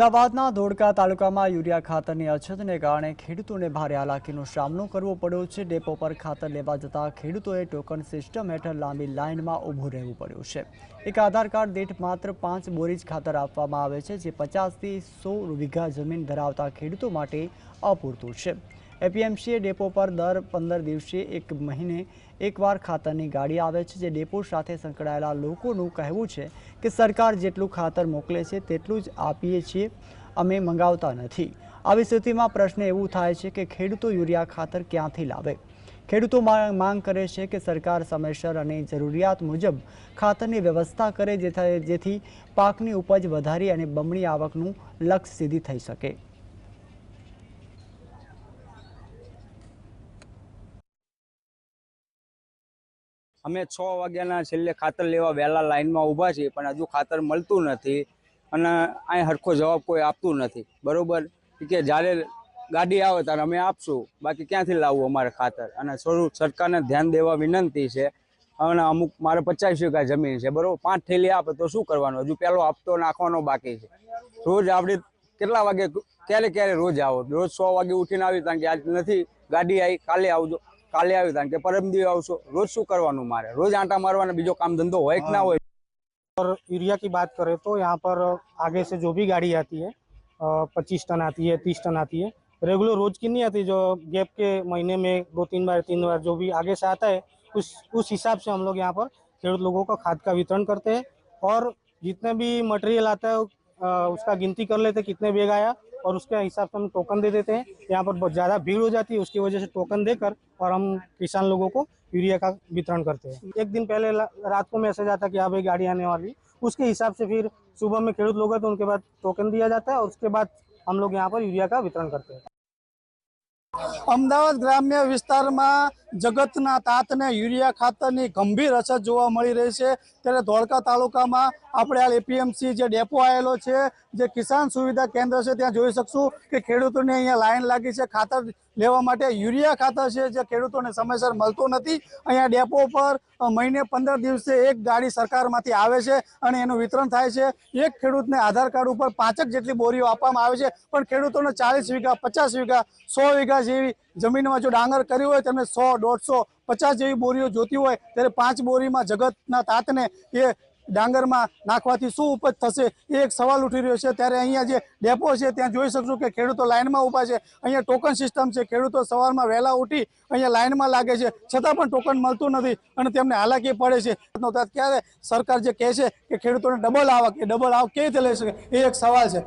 અમદાવાદના ધોળકા તાલુકામાં યુરિયા ખાતરની અછતને કારણે ખેડૂતોને ભારે હાલાકીનો સામનો કરવો પડ્યો છે. ડેપો પર ખાતર લેવા જતા ખેડૂતોએ ટોકન સિસ્ટમ હેઠળ લાંબી લાઇનમાં ઊભું રહેવું પડ્યું છે. એક આધાર કાર્ડ દીઠ માત્ર પાંચ બોરીજ ખાતર આપવામાં આવે છે, જે પચાસથી સો વીઘા જમીન ધરાવતા ખેડૂતો માટે અપૂરતું છે. એપીએમસીએ ડેપો પર દર પંદર દિવસે એક મહિને એકવાર ખાતરની ગાડી આવે છે, જે ડેપો સાથે સંકળાયેલા લોકોનું કહેવું છે કે સરકાર જેટલું ખાતર મોકલે છે તેટલું જ આપીએ છીએ, અમે મંગાવતા નથી. આવી સ્થિતિમાં પ્રશ્ન એવું થાય છે કે ખેડૂતો યુરિયા ખાતર ક્યાંથી લાવે? ખેડૂતો માંગ કરે છે કે સરકાર સમયસર અને જરૂરિયાત મુજબ ખાતરની વ્યવસ્થા કરે જેથી પાકની ઉપજ વધારી અને બમણી આવકનું લક્ષ્ય સીધી થઈ શકે. અમે છ વાગ્યાના છેલ્લે ખાતર લેવા વહેલા લાઇનમાં ઊભા છીએ, પણ હજુ ખાતર મળતું નથી અને અહીં સરખો જવાબ કોઈ આપતું નથી. બરાબર? કે જ્યારે ગાડી આવે ત્યારે અમે આપશું. બાકી ક્યાંથી લાવવું અમારે ખાતર? અને થોડું સરકારને ધ્યાન દેવા વિનંતી છે. અને અમુક મારે પચાસ વીઘા જમીન છે, બરાબર? પાંચ થેલી આપે તો શું કરવાનું? હજુ પહેલો હપ્તો નાખવાનો બાકી છે. રોજ આપણે કેટલા વાગે, ક્યારે ક્યારે રોજ આવો? રોજ સો વાગે ઉઠીને આવી, કારણ કે આજ નથી. ગાડી આવી કાલે આવજો. કાલે આવી કારણ કે પરમ દિવસે આવશો રોજ શું કરવાનું મારે રોજ આંટા મારવાનો બીજો કામ ધંધો હોય કે ના હોય और यूरिया की बात करें तो यहाँ पर आगे से जो भी गाड़ी आती है पच्चीस टन आती है तीस टन आती है रेगुलर रोज की नहीं आती जो गैप के महीने में दो तीन बार तीन बार जो भी आगे से आता है उस उस हिसाब से हम लोग यहाँ पर खेडूत लोगों का खाद का वितरण करते हैं और जितने भी मटेरियल आता है अ, उसका गिनती कर लेते हैं कितने बेग आया और उसके हिसाब से हम टोकन दे देते हैं यहाँ पर बहुत ज़्यादा भीड़ हो जाती है उसकी वजह से टोकन देकर और हम किसान लोगों को यूरिया का वितरण करते हैं एक दिन पहले ला- रात को मैसेज आता कि हाँ भाई गाड़ी आने वाली उसके हिसाब से फिर सुबह में खेडूत लोग हैं तो उनके बाद टोकन दिया जाता है और उसके बाद हम लोग यहाँ पर यूरिया का वितरण करते हैं અમદાવાદ ગ્રામ્ય વિસ્તારમાં જગતના તાતને યુરિયા ખાતરની ગંભીર અછત જોવા મળી રહી છે. ત્યારે ધોળકા તાલુકામાં આપણે આ એપીએમસી જે ડેપો આવેલો છે, જે કિસાન સુવિધા કેન્દ્ર છે, ત્યાં જોઈ શકશું કે ખેડૂતોને અહીંયા લાઈન લાગી છે. ખાતર લેવા માટે યુરિયા ખાતર છે, જે ખેડૂતોને સમયસર મળતું નથી. અહીંયા ડેપો પર મહિને પંદર દિવસે એક ગાડી સરકારમાંથી આવે છે અને એનું વિતરણ થાય છે. એક ખેડૂતને આધાર કાર્ડ ઉપર પાંચક જેટલી બોરીઓ આપવામાં આવે છે. પણ ખેડૂતોને ચાલીસ વીઘા, પચાસ વીઘા, સો વીઘા જેવી જમીનમાં જો ડાંગર કર્યું હોય, તેમને સો, દોઢસો, પચાસ જેવી બોરીઓ જોતી હોય, ત્યારે પાંચ બોરીમાં જગતના તાતને એ ડાંગરમાં નાખવાથી શું ઉપજ થશે એ એક સવાલ ઉઠી રહ્યો છે. ત્યારે અહીંયા જે ડેપો છે, ત્યાં જોઈ શકશું કે ખેડૂતો લાઇનમાં ઊભા છે. અહીંયા ટોકન સિસ્ટમ છે, ખેડૂતો સવારમાં વહેલા ઉઠી અહીંયા લાઇનમાં લાગે છે. છતાં પણ ટોકન મળતું નથી અને તેમને હાલાકી પડે છે. ત્યારે સરકાર જે કહે છે કે ખેડૂતોને ડબલ આવક, એ ડબલ આવક કેવી રીતે લઈ શકે? એ એક સવાલ છે.